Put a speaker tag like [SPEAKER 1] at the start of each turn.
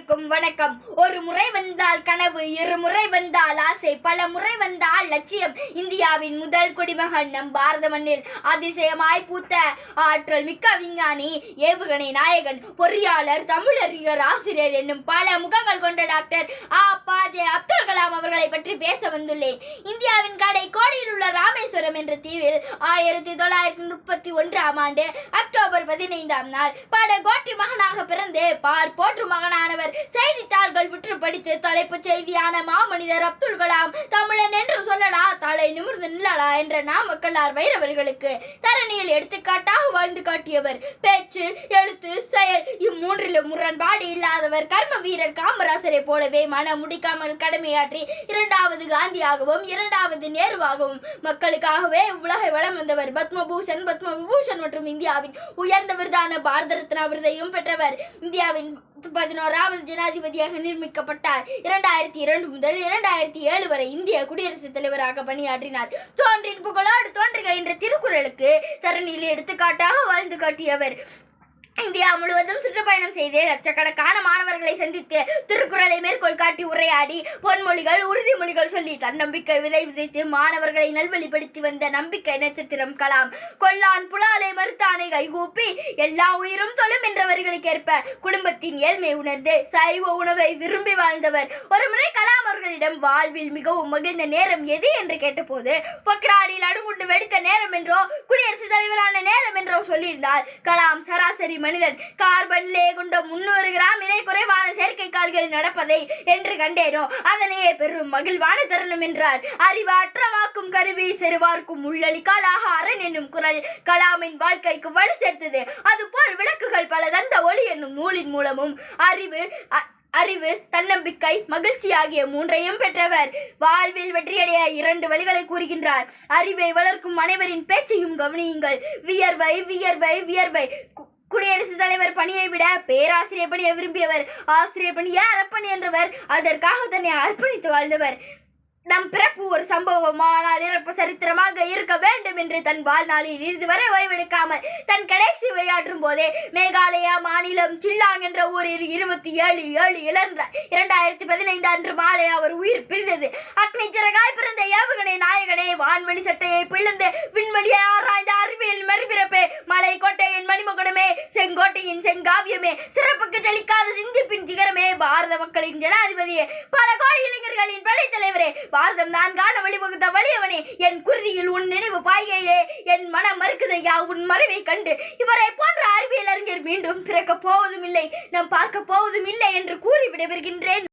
[SPEAKER 1] அனைவருக்கும் வணக்கம். ஒரு முறை வந்தால் கனவு இருமுறை வந்தால் ஆசை பல முறை வந்தால் லட்சியம். இந்தியாவின் முதல் குடிமகன் நம் பாரத மண்ணில் அதிசயமாய் பூத்த ஆற்றல் மிக்க விஞ்ஞானி ஏவுகணை நாயகன் பொறியாளர் தமிழறிஞர் ஆசிரியர் என்னும் பல முகங்கள் கொண்ட டாக்டர் ஆ. பா. அப்துல் கலாம் அவர்களை பற்றி பேச வந்துள்ளேன். இந்தியாவின் கடை கோடியில் உள்ள ராமேஸ்வரம் என்ற தீவில் ஆயிரத்தி தொள்ளாயிரத்தி முப்பத்தி ஒன்றாம் ஆண்டு அக்டோபர் பதினைந்தாம் நாள் பட கோட்டி மகனாக பிற பார் போற்று மகனானவர். செய்தித்தாள்கள் விற்று படித்து தலைப்புச் செய்தியான மாமனிதர் அப்துல் கலாம் தமிழ் மக்களை நிமிர்ந்து நில்லடா என்ற நாமக்கல்லார் வைரவர்களுக்கு தரணியில் எடுத்துக்காட்டாக வாழ்ந்து காட்டியவர். பேச்சு எழுத்து செயல் இம்மூன்றிலும் முரண்பாடு இல்லாதவர். கர்ம வீரர் காமராசரை போலவே மன முடிக்காமல் கடமையாற்றி இரண்டாவது காந்தியாகவும் இரண்டாவது நேருவாகவும் மக்களுக்காகவே உலகை வளம் வந்தவர் பத்மபூஷன் பத்ம விபூஷன் மற்றும் இந்தியாவின் உயர்ந்த விருதான பாரத ரத்னா விருதையும் பெற்றவர். இந்தியாவின் பதினோராவது ஜனாதிபதியாக நிர்மிக்கப்பட்டார் இரண்டாயிரத்தி இரண்டு முதல் இரண்டாயிரத்தி ஏழு வரை இந்திய குடியரசுத் தலைவராக பணியாற்றினார். தோன்றின் புகழோடு தோன்றுக என்ற திருக்குறளுக்கு தரணியில் எடுத்துக்காட்டாக வாழ்ந்து காட்டியவர். இந்தியா முழுவதும் சுற்றுப்பயணம் செய்து லட்சக்கணக்கான மாணவர்களை சந்தித்து திருக்குறளை மேற்கோள் காட்டி உரையாடி பொன்மொழிகள் உறுதிமொழிகள் சொல்லி தன்னம்பிக்கை விதை விதைத்து மாணவர்களை நல்வழிப்படுத்தி வந்த நம்பிக்கை நட்சத்திரம் கலாம். கொல்லான் புலாலை மறுத்த கைகூப்பி எல்லா உயிரும் தொழும் என்றவர்களுக்கு ஏற்ப குடும்பத்தின் ஏழ்மை உணர்ந்து சைவ உணவை விரும்பி வாழ்ந்தவர். ஒருமுறை கலாம் அவர்களிடம் வாழ்வில் மிகவும் மகிழ்ந்த நேரம் எது என்று கேட்டபோது பொக்ராடியில் அணுகுண்டு வெடித்த நேரம் என்றோ குடியரசுத் தலைவரான நேரம் என்றோ சொல்லியிருந்தார் கலாம் சராசரி மனிதன் கார்பன் லேகுண்டம் முன்னூறு கிராம் இணை குறைவான செயற்கை கால்கள் நடப்பதை என்று கண்டேனோ அதனையே பெரும் மகிழ்வான தருணம் என்றார். அறிவாற்றமாக்கும் கருவி செருவார்க்கும் உள்ளளிக்கால் ஆக அரண் குரல் கலாமின் வாழ்க்கைக்கு வலு சேர்த்தது. அதுபோல் விளக்குகள் பல தந்த ஒளி என்னும் நூலின் மூலமும் அறிவு அறிவு தன்னம்பிக்கை மகிழ்ச்சி ஆகிய மூன்றையும் பெற்றவர். வாழ்வில் வெற்றியடைய இரண்டு வழிகளை கூறுகின்றார். அறிவை வளர்க்கும் அனைவரின் பேச்சையும் கவனியுங்கள். வியர்வை வியர்வை வியர்வை. கு- குடியரசுத் தலைவர் பணியை விட பேராசிரியர் பணியை விரும்பியவர். ஆசிரியர் பணி யார்? அர்ப்பணி என்றவர். அதற்காக தன்னை அர்ப்பணித்து வாழ்ந்தவர். நம் பிறப்பு ஒரு சம்பவமானால் இறப்பு சரித்திரமாக இருக்க வேண்டும் என்று தன் வாழ்நாளில் இறுதி வரை ஓய்வெடுக்காமல் தன் கடைசி விளையாற்றும் போதே மேகாலயா மாநிலம் சில்லாங் என்ற ஊரில் இருபத்தி ஏழு ஏழு இளன்ற இரண்டாயிரத்தி பதினைந்து அன்று மாலை அவர் உயிர் பிரிந்தது. அக்னி சிறகாய் பிறந்த ஏவுகணை நாயகனே வான்வெளி சட்டையை பிளந்து விண்வெளியை ஆராய்ந்த சிறப்பே. மலை கோட்டையின் மணிமகுடமே செங்கோட்டையின் செங்காவியமே. சிறப்புக்கு ஜலிக்காத சிந்திப்பின் சிகரமே. பாரத மக்களின் ஜனாதிபதியே. பல கோடி இளைஞர்களின் படைத்தலைவரே பாரதம் நான் காண வழிவகுத்த வலியவனே. என் குருதியில் உன் நினைவு பாய்கையிலே. என் மனம் மறுக்குதையா உன் மறைவை கண்டு. இவரை போன்ற அறிவியல் அறிஞர் மீண்டும் பிறக்கப் போவதும் இல்லை நாம் பார்க்க போவதும் இல்லை என்று கூறி விடைபெறுகின்றேன்